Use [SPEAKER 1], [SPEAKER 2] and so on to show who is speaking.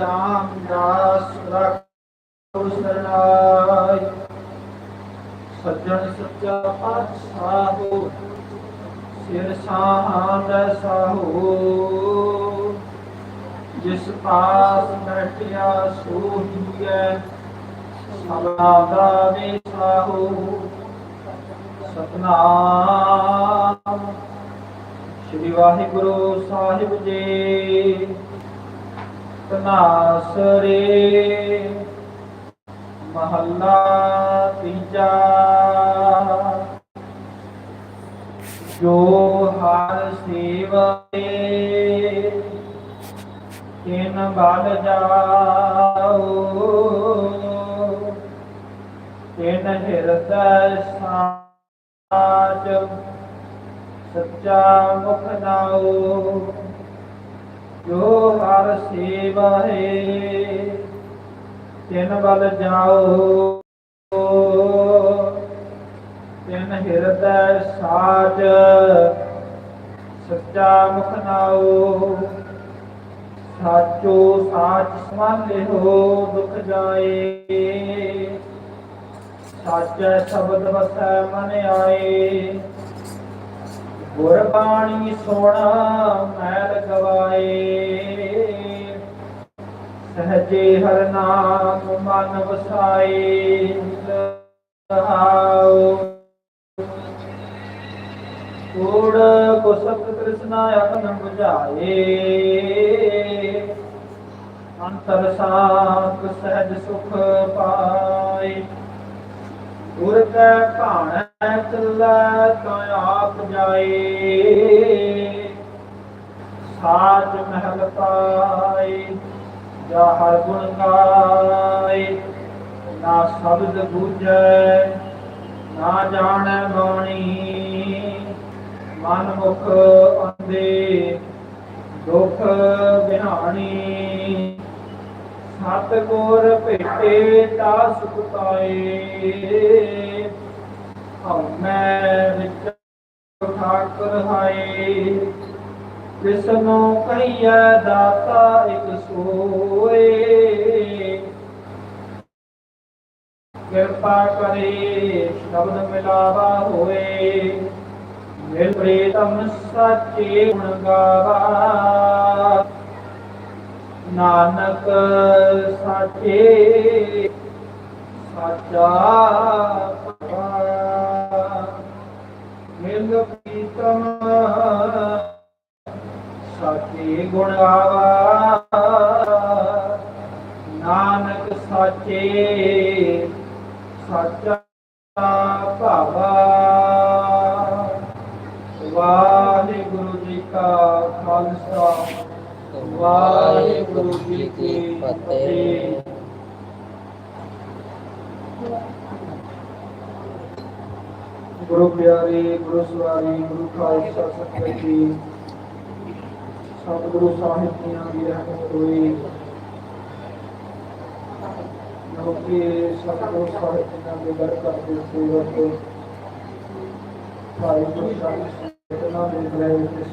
[SPEAKER 1] ਰਾਮਦਾਸ ਰੱਖੋ ਸਰਨਾਈ। ਸੱਜਣ ਸੱਚਾ ਪਾਤਸ਼ਾਹੋ ਸਿਰ ਸਾਹੰਦ ਸਾਹੋ। ਜਿਸ ਪਾਸ ਬੈਠਿਆ ਸੋਹੀਐ ਸਦਾ ਦਾ ਵਿਸਾਹੋ ਸਤਨਾਮ। ਸ੍ਰੀ ਵਾਹਿਗੁਰੂ ਸਾਹਿਬ ਜੀ। ਤਨਾਸਰੇ ਮਹੱਲਾ ਤੀਜਾ। ਜੋ ਹਰ ਸੇਵੇ ਤਿਨ ਬਲ ਜਾਓ। ਤਿਨ ਹਿਰਦੈ ਸਾਚ, ਸੱਚਾ ਮੁਖ ਨਾਓ ਜੋ ਹਰ ਸੇਵਾ ਹੈ ਤਿਨ ਬਲ ਜਾਓ। ਤਿਨ ਹਿਰਦੈ ਸਾਜ, ਸੱਚਾ ਮੁਖ ਨਾਓ ਸਾਚੋ ਸਾਚ ਸਮਾਲੇ ਹੋ, ਦੁਖ ਜਾਏ। ਸਾਚੈ ਸ਼ਬਦ ਵਸੈ ਮਨ ਆਏ। ਗੁਰ ਬਾਣੀ ਸੋਣਾ, ਮੈਲ ਸਹਜੇ ਹਰ ਨਾਮ ਮਨ ਵਸਾਏ ਰਹਾਉ ਕੂੜ ਕੋ ਸਤ ਕ੍ਰਿਸ਼ਨਾ ਅਗਨ 부ਝਾਏ ਅੰਤਰ ਸਾਖ ਸਹਿਜ ਸੁਖ ਪਾਏ। ਗੁਰ ਕੈ ਭਾਣੈ ਚੱਲੈ ਤਾਂ ਆਪ ਜਾਏ। ਸਾਚ ਮਹਿਲ ਪਾ ਜਾ ਹਰ ਗੁਣ ਗਾਏ ਨਾ ਸ਼ਬਦ ਬੂਝੈ, ਨਾ ਜਾਣੈ ਬਾਣੀ। ਮਨ ਮੁਖ ਅੰਦੇ ਦੁਖ ਬਿਹਾਣੀ। ਸਤ ਗੁਰ ਭੇਟੇ ਤਾ ਸੁਖ ਪਾਏ। ਹਉ ਮੈਂ ਵਿੱਚ ਠਾਕੁਰ ਹਾਏ। ਜਿਸਨੂੰ ਕਹੀਐ ਦਾਤਾ ਇਕ ਸੋਏ। ਕਿਰਪਾ ਕਰੇ, ਸ਼ਬਦ ਮਿਲਾਵਾ ਹੋਏ ਮਿਲ ਪ੍ਰੀਤਮ ਸੱਚੇ ਗੁਣ ਗਾਵਾ। ਨਾਨਕ ਸਾਚੇ, ਸਾਚਾ ਮਿਲ ਸਾਚੇ ਗੁਣ ਗਾਵਾ। ਨਾਨਕ ਸਾਚੇ, ਸਾਚਾ ਭਾਵਾ। ਵਾਹਿਗੁਰੂ ਜੀ ਕਾ ਖਾਲਸਾ, ਵਾਹਿਗੁਰੂ ਜੀ ਕੀ ਫਤਿਹ। ਗੁਰੂ ਪਿਆਰੇ, ਗੁਰੂ ਸਵਾਰੀ, ਗੁਰੂ ਖਾਲਸਾ ਸਤਿ ਜੀ। ਸਤਿਗੁਰੂ ਸਾਹਿਬ ਦੀਆਂ ਵੀ ਰਹਿਮਤ ਹੋਈ ਜੋ ਕਿ ਸਤਿਗੁਰੂ ਸਾਹਿਬ ਦੀਆਂ ਦੇ ਬਰਕਤ ਦੇ ਸੇਵਕ ਭਾਈ ਗੁਰੂ ਸਾਹਿਬ ਦੇ ਗ੍ਰਹਿ